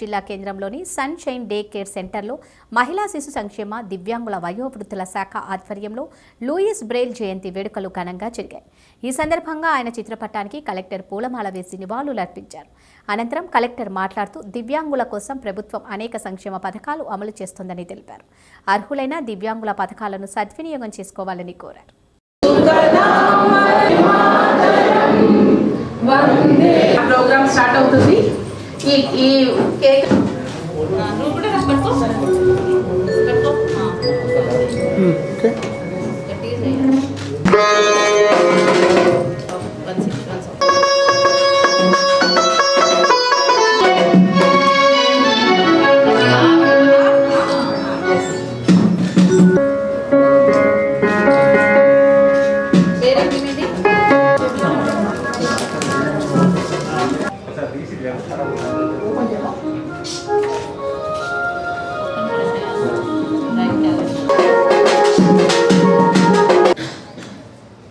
జిల్లా కేంద్రంలోని sun shine day care సెంటర్లో మహిళా శిశు సంక్షేమ దివ్యాంగుల వయోవృద్ధుల శాఖ ఆధ్వర్యంలో లూయిస్ బ్రెయిల్ జయంతి వేడుకలు ఘనంగా జరిగాయి. ఈ సందర్భంగా ఆయన చిత్రపటానికి కలెక్టర్ పూలమాల వేసి నివాళులర్పించారు అనంతరం కలెక్టర్ మాట్లాడుతూ దివ్యాంగుల కోసం ప్రభుత్వం అనేక సంక్షేమ పథకాలు అమలు చేస్తోందని తెలిపారు. అర్హులైన దివ్యాంగుల పథకాలను సద్వినియోగం చేసుకోవాలని కోరారు. ప్రోగ్రామ్ స్టార్ట్ అవుతుంది. ఈ ఈ కేక్ నువ్వు కూడా పట్టుకో. పట్టుకో. గట్టిగా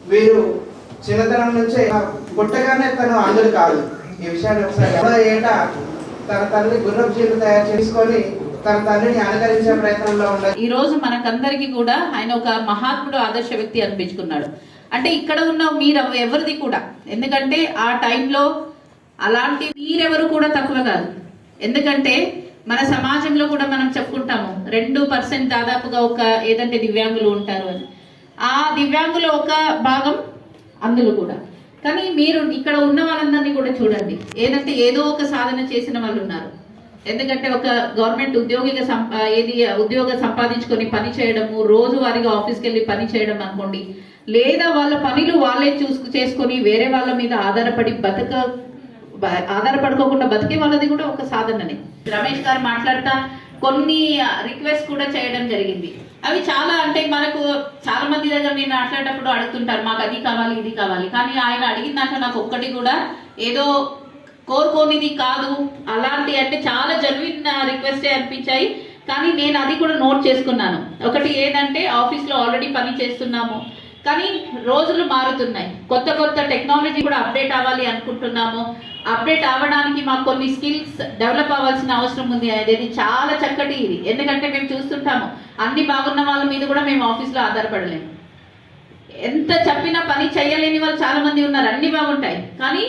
వీరు చిన్నతనం నుంచే పుట్టగానే తను అందుడు కాదు. ఈ విషయాన్ని ఒకసారి ఏట తన తల్లి గుర్రపు చీరలు తయారు చేసుకొని తన తండ్రిని అనుకరించే ప్రయత్నంలో ఉండాలి ఈ రోజు మనకందరికి కూడా ఆయన ఒక మహాత్ముడు ఆదర్శ వ్యక్తి అనిపించుకున్నాడు. అంటే ఇక్కడ ఉన్న మీరు ఎవరిది కూడా. ఎందుకంటే ఆ టైంలో అలాంటి మీరెవరు కూడా తక్కువ కాదు. ఎందుకంటే మన సమాజంలో కూడా మనం చెప్పుకుంటాము రెండు పర్సెంట్ దాదాపుగా ఒక ఏదంటే దివ్యాంగులు ఉంటారు అని. ఆ దివ్యాంగుల ఒక భాగం అందులో కూడా. కానీ మీరు ఇక్కడ ఉన్న వాళ్ళందరినీ కూడా చూడండి. ఏదంటే ఏదో ఒక సాధన చేసిన వాళ్ళు ఉన్నారు. ఎందుకంటే ఒక గవర్నమెంట్ ఉద్యోగిగా సంపా ఏది ఉద్యోగం సంపాదించుకొని పని చేయడము రోజువారీగా ఆఫీస్కి వెళ్ళి పని చేయడం అనుకోండి లేదా వాళ్ళ పనులు వాళ్ళే చూసుకు చేసుకొని వేరే వాళ్ళ మీద ఆధారపడి బతక ఆధారపడుకోకుండా బతికే వాళ్ళది కూడా ఒక సాధననే. రమేష్ గారు మాట్లాడతా కొన్ని రిక్వెస్ట్ కూడా చేయడం జరిగింది. అవి చాలా అంటే మనకు చాలా మంది దగ్గర నేను మాట్లాడేటప్పుడు అడుగుతుంటారు మాకు అది కావాలి ఇది కావాలి. కానీ ఆయన అడిగిన దాంట్లో నాకు ఒక్కటి కూడా ఏదో కోరుకోనిది కాదు. అలాంటి అంటే చాలా జెన్యున్ రిక్వెస్టే అనిపించాయి. కానీ నేను అది కూడా నోట్ చేసుకున్నాను. ఒకటి ఏదంటే ఆఫీస్లో ఆల్రెడీ పని చేస్తున్నాము. కానీ రోజులు మారుతున్నాయి. కొత్త కొత్త టెక్నాలజీ కూడా అప్డేట్ అవ్వాలి అనుకుంటున్నాము. అప్డేట్ అవ్వడానికి మాకు కొన్ని స్కిల్స్ డెవలప్ అవ్వాల్సిన అవసరం ఉంది అనేది చాలా చక్కటి ఇది. ఎందుకంటే మేము చూస్తుంటాము అన్ని బాగున్న వాళ్ళ మీద కూడా మేము ఆఫీస్లో ఆధారపడలేము. ఎంత చెప్పినా పని చేయలేని వాళ్ళు చాలా మంది ఉన్నారు అన్ని బాగుంటాయి. కానీ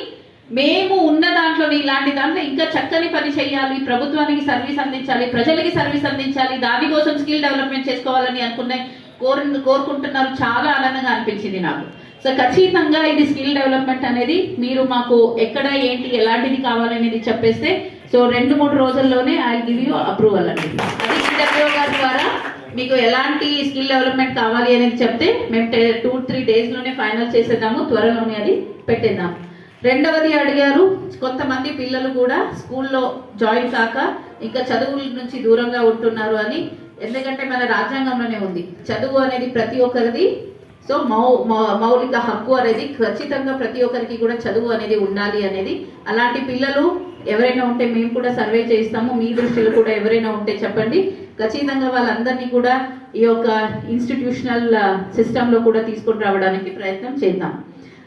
మేము ఉన్న దాంట్లో ఇలాంటి దాంట్లో ఇంకా చక్కని పని చేయాలి ప్రభుత్వానికి సర్వీస్ అందించాలి ప్రజలకి సర్వీస్ అందించాలి దానికోసం స్కిల్ డెవలప్మెంట్ చేసుకోవాలని అనుకున్నాయి కోరి కోరుకుంటున్నారు చాలా ఆనందంగా అనిపించింది నాకు. సో ఖచ్చితంగా ఇది స్కిల్ డెవలప్మెంట్ అనేది మీరు మాకు ఎక్కడ ఏంటి ఎలాంటిది కావాలనేది చెప్పేస్తే సో రెండు మూడు రోజుల్లోనే ఐ గివ్ యూ అప్రూవల్ అండి. అది ఈడబ్ల్యూ గారి ద్వారా మీకు ఎలాంటి స్కిల్ డెవలప్మెంట్ కావాలి అనేది చెప్తే మేము టూ త్రీ డేస్లోనే ఫైనల్ చేసేద్దాము త్వరలోనే అది పెట్టేద్దాం. రెండవది అడిగారు కొంతమంది పిల్లలు కూడా స్కూల్లో జాయిన్ కాక ఇంకా చదువుల నుంచి దూరంగా ఉంటున్నారు అని ఎందుకంటే మన రాజ్యాంగంలోనే ఉంది. చదువు అనేది ప్రతి ఒక్కరిది. సో మౌ మౌ- మౌలిక హక్కు అనేది ఖచ్చితంగా ప్రతి ఒక్కరికి కూడా చదువు అనేది ఉండాలి అనేది. అలాంటి పిల్లలు ఎవరైనా ఉంటే మేము కూడా సర్వే చేస్తాము. మీ దృష్టిలో కూడా ఎవరైనా ఉంటే చెప్పండి. ఖచ్చితంగా వాళ్ళందరినీ కూడా ఈ యొక్క ఇన్స్టిట్యూషనల్ సిస్టంలో కూడా తీసుకొని రావడానికి ప్రయత్నం చేద్దాం.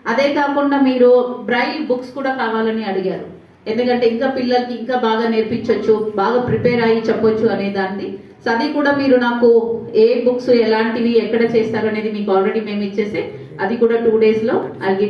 అదే కాకుండా మీరు బ్రైల్ బుక్స్ కూడా కావాలని అడిగారు. ఎందుకంటే ఇంకా పిల్లలకి ఇంకా బాగా నేర్పించవచ్చు బాగా ప్రిపేర్ అయ్యి చెప్పొచ్చు అనే దాన్ని సో అది కూడా మీరు నాకు ఏ బుక్స్ ఎలాంటివి ఎక్కడ చేస్తారు అనేది మీకు ఆల్రెడీ మేము ఇచ్చేసి అది కూడా టూ డేస్లో అది